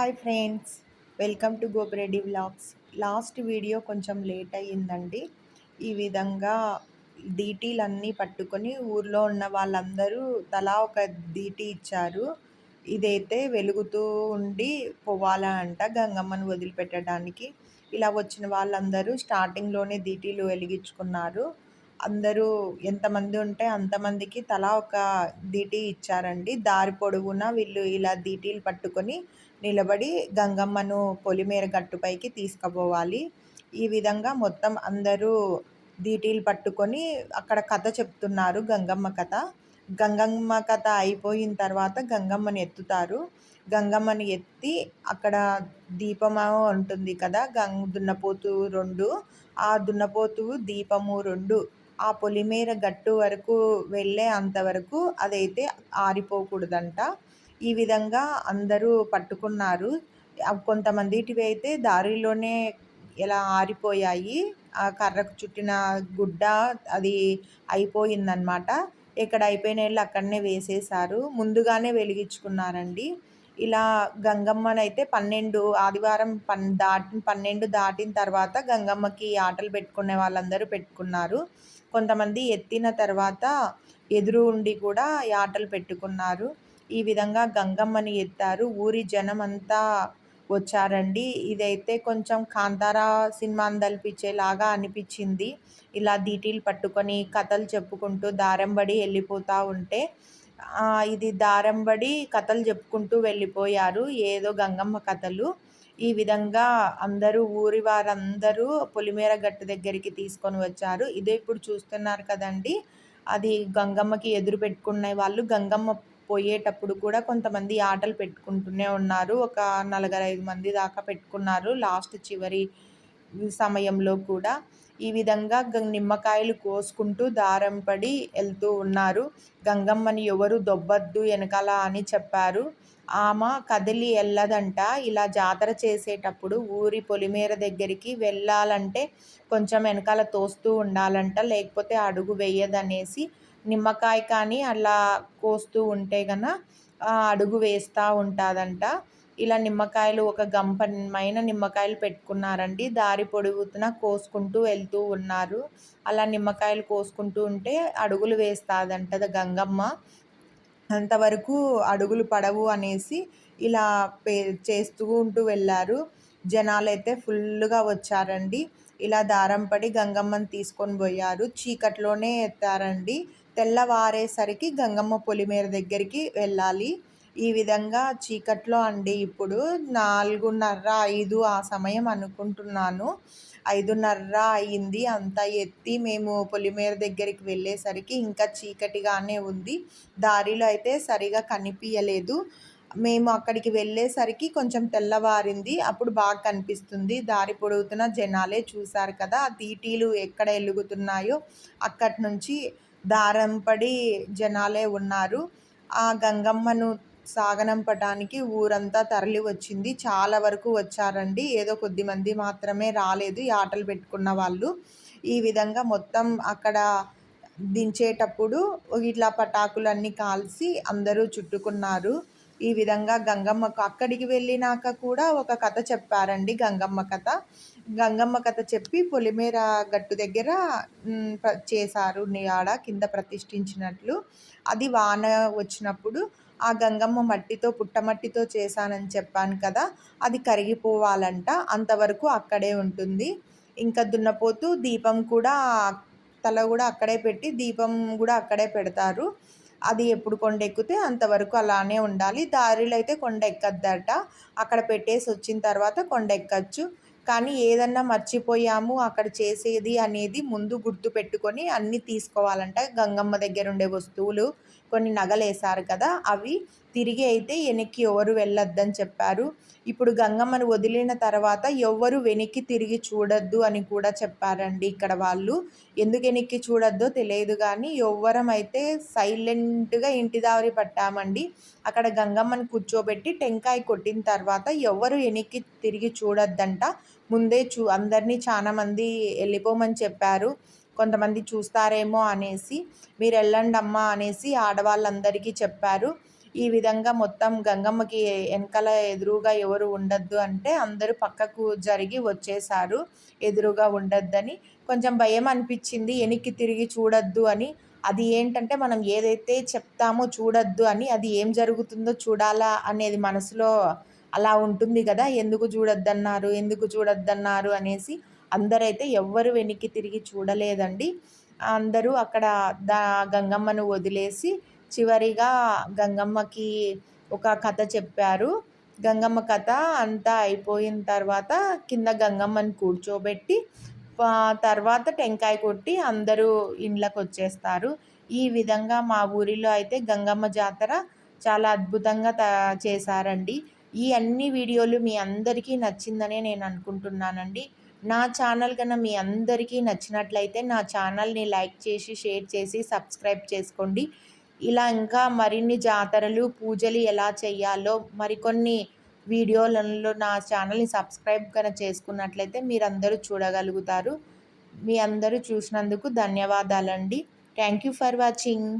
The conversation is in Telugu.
Hi friends welcome to Gopireddy vlogs. Last video కొంచెం లేట్ అయ్యిందండి. ఈ విధంగా డీటీలన్నీ పట్టుకొని ఊర్లో ఉన్న వాళ్ళందరూ తలా ఒక డీటీ ఇచ్చారు. ఇదైతే వెలుగుతూ ఉండి పోవాలంట గంగమ్మను వదిలిపెట్టడానికి. ఇలా వచ్చిన వాళ్ళందరూ స్టార్టింగ్లోనే డీటీలు వెలిగించుకున్నారు. అందరూ ఎంతమంది ఉంటే అంతమందికి తలా ఒక దీటీ ఇచ్చారండి. దారి పొడవునా వీళ్ళు ఇలా దీటీలు పట్టుకొని నిలబడి గంగమ్మను పొలిమేర గట్టుపైకి తీసుకుపోవాలి. ఈ విధంగా మొత్తం అందరూ దీటీలు పట్టుకొని అక్కడ కథ చెప్తున్నారు గంగమ్మ కథ. గంగమ్మ కథ అయిపోయిన తర్వాత గంగమ్మని ఎత్తుతారు. గంగమ్మని ఎత్తి అక్కడ దీపము ఉంటుంది కదా గంగ దున్నపోతు రెండు. ఆ దున్నపోతు దీపము రెండు. ఆ పొలిమేర గట్టు వరకు వెళ్ళే అంతవరకు అదైతే ఆరిపోకూడదంట. ఈ విధంగా అందరూ పట్టుకున్నారు. కొంతమందిటివి అయితే దారిలోనే ఇలా ఆరిపోయాయి. ఆ కర్రకు చుట్టిన గుడ్డ అది అయిపోయిందనమాట ఎక్కడ అయిపోయిన అక్కడనే వేసేసారు ముందుగానే వెలిగించుకున్నారండి. ఇలా గంగమ్మనైతే పన్నెండు ఆదివారం పన్ దాటి పన్నెండు దాటిన తర్వాత గంగమ్మకి ఆటలు పెట్టుకునే వాళ్ళందరూ పెట్టుకున్నారు. కొంతమంది ఎత్తిన తర్వాత ఎదురు ఉండి కూడా ఆటలు పెట్టుకున్నారు. ఈ విధంగా గంగమ్మని ఎత్తారు. ఊరి జనం అంతా వచ్చారండి. ఇదైతే కొంచెం కాంతారా సినిమా తలపించేలాగా అనిపించింది. ఇలా దీటీలు పట్టుకొని కథలు చెప్పుకుంటూ దారంబడి వెళ్ళిపోతూ ఉంటే ఇది దారంబడి కథలు చెప్పుకుంటూ వెళ్ళిపోయారు. ఏదో గంగమ్మ కథలు. ఈ విధంగా అందరూ ఊరి వారందరూ పొలిమేర గట్టు దగ్గరికి తీసుకొని వచ్చారు. ఇదే ఇప్పుడు చూస్తున్నారు కదండి. అది గంగమ్మకి ఎదురు పెట్టుకునే వాళ్ళు. గంగమ్మ పోయేటప్పుడు కూడా కొంతమంది ఆటలు పెట్టుకుంటూనే ఉన్నారు. ఒక నలుగురు ఐదు మంది దాకా పెట్టుకున్నారు లాస్ట్ చివరి సమయంలో కూడా. ఈ విధంగా నిమ్మకాయలు కోసుకుంటూ దారం పడి వెళ్తూ ఉన్నారు. గంగమ్మని ఎవరు దొబ్బద్దు వెనకాల అని చెప్పారు. ఆమె కదిలి వెళ్ళదంట. ఇలా జాతర చేసేటప్పుడు ఊరి పొలిమేర దగ్గరికి వెళ్ళాలంటే కొంచెం వెనకాల తోస్తూ ఉండాలంట. లేకపోతే అడుగు వేయదనేసి నిమ్మకాయ కానీ అలా కోస్తూ ఉంటే గన అడుగు వేస్తూ ఉంటుందంట. ఇలా నిమ్మకాయలు ఒక గంపమైన నిమ్మకాయలు పెట్టుకున్నారండి. దారి పొడుగుతున కోసుకుంటూ వెళ్తూ ఉన్నారు. అలా నిమ్మకాయలు కోసుకుంటూ ఉంటే అడుగులు వేస్తుందంట గంగమ్మ. అంతవరకు అడుగులు పడవు అనేసి ఇలా పే చేస్తూ ఉంటూ వెళ్ళారు. జనాలు అయితే ఫుల్గా వచ్చారండి. ఇలా దారం పడి గంగమ్మని తీసుకొని పోయారు. చీకట్లోనే ఎత్తారండి. తెల్లవారేసరికి గంగమ్మ పొలిమేర దగ్గరికి వెళ్ళాలి. ఈ విధంగా చీకట్లో అండి ఇప్పుడు. నాలుగున్నర ఐదు ఆ సమయం అనుకుంటున్నాను. ఐదున్నర అయింది. అంతా ఎత్తి మేము పొలిమేర దగ్గరికి వెళ్ళేసరికి ఇంకా చీకటిగానే ఉంది. దారిలో అయితే సరిగా కనిపించలేదు మేము అక్కడికి వెళ్ళేసరికి కొంచెం తెల్లవారింది. అప్పుడు బాగా కనిపిస్తుంది. దారి పొడుగుతున్న జనాలే చూశారు కదా. ఆ తీటీలు ఎక్కడ వెలుగుతున్నాయో అక్కడి నుంచి దారం పడి జనాలే ఉన్నారు. ఆ గంగమ్మను సాగనంపటానికి ఊరంతా తరలి వచ్చింది. చాలా వరకు వచ్చారండి. ఏదో కొద్ది మంది మాత్రమే రాలేదు. ఈ ఆటలు పెట్టుకున్న వాళ్ళు. ఈ విధంగా మొత్తం అక్కడ దించేటప్పుడు ఇట్లా పటాకులన్నీ కాల్చి అందరూ చుట్టుకున్నారు. ఈ విధంగా గంగమ్మకు అక్కడికి వెళ్ళినాక కూడా ఒక కథ చెప్పారండి గంగమ్మ కథ. గంగమ్మ కథ చెప్పి పొలిమేర గట్టు దగ్గర చేశారు ఆడ కింద ప్రతిష్ఠించినట్లు. అది వాన వచ్చినప్పుడు ఆ గంగమ్మ మట్టితో పుట్టమట్టితో చేశానని చెప్పాను కదా అది కరిగిపోవాలంట అంతవరకు అక్కడే ఉంటుంది. ఇంకా దున్నపోతూ దీపం కూడా తల కూడా అక్కడే పెట్టి దీపం కూడా అక్కడే పెడతారు. అది ఎప్పుడు కొండ ఎక్కితే అంతవరకు అలానే ఉండాలి. దారిలో అయితే కొండ ఎక్కద్దట అక్కడ పెట్టేసి వచ్చిన తర్వాత కొండ ఎక్కచ్చు కానీ ఏదన్నా మర్చిపోయాము అక్కడ చేసేది అనేది ముందు గుర్తు పెట్టుకొని అన్నీ తీసుకోవాలంట. గంగమ్మ దగ్గర ఉండే వస్తువులు కొన్ని నగలు వేశారు కదా అవి తిరిగి అయితే వెనక్కి ఎవరు వెళ్ళొద్దని చెప్పారు. ఇప్పుడు గంగమ్మను వదిలిన తర్వాత ఎవ్వరు వెనక్కి తిరిగి చూడొద్దు అని కూడా చెప్పారండి ఇక్కడ వాళ్ళు. ఎందుకు వెనక్కి చూడొద్దో తెలియదు కానీ ఎవ్వరం అయితే సైలెంట్గా ఇంటి దారి పట్టామండి. అక్కడ గంగమ్మని కూర్చోబెట్టి టెంకాయ కొట్టిన తర్వాత ఎవరు వెనక్కి తిరిగి చూడొద్దంట. ముందే చూ అందరినీ చాలామంది వెళ్ళిపోమని చెప్పారు. కొంతమంది చూస్తారేమో అనేసి మీరు వెళ్ళండి అమ్మా అనేసి ఆడవాళ్ళందరికీ చెప్పారు. ఈ విధంగా మొత్తం గంగమ్మకి వెనకాల ఎదురుగా ఎవరు ఉండొద్దు అంటే అందరూ పక్కకు జరిగి వచ్చేసారు ఎదురుగా ఉండొద్దని కొంచెం భయం అనిపించింది. వెనక్కి తిరిగి చూడొద్దు అని. అది ఏంటంటే మనం ఏదైతే చెప్తామో చూడొద్దు అని. అది ఏం జరుగుతుందో చూడాలా అనేది మనసులో అలా ఉంటుంది కదా. ఎందుకు చూడొద్దన్నారు? ఎందుకు చూడొద్దన్నారు? అనేసి అందరైతే ఎవ్వరు వెనక్కి తిరిగి చూడలేదండి. అందరూ అక్కడ దా గంగమ్మను వదిలేసి చివరిగా గంగమ్మకి ఒక కథ చెప్పారు. గంగమ్మ కథ అంతా అయిపోయిన తర్వాత కింద గంగమ్మని కూర్చోబెట్టి తర్వాత టెంకాయ కొట్టి అందరూ ఇండ్లకు వచ్చేస్తారు ఈ విధంగా మా ఊరిలో అయితే గంగమ్మ జాతర చాలా అద్భుతంగా త చేశారండి. ఈ అన్ని వీడియోలు మీ అందరికీ నచ్చిందనే నేను అనుకుంటున్నానండి. నా ఛానల్ కన్నా మీ అందరికీ నచ్చినట్లయితే నా ఛానల్ని లైక్ చేసి షేర్ చేసి సబ్స్క్రైబ్ చేసుకోండి. ఇలా ఇంకా మరిన్ని జాతరలు పూజలు ఎలా చేయాలో మరికొన్ని వీడియోలలో నా ఛానల్ని సబ్స్క్రైబ్ కనుక చేసుకున్నట్లయితే మీరందరూ చూడగలుగుతారు. మీ అందరూ చూసినందుకు ధన్యవాదాలండి. Thank you for watching.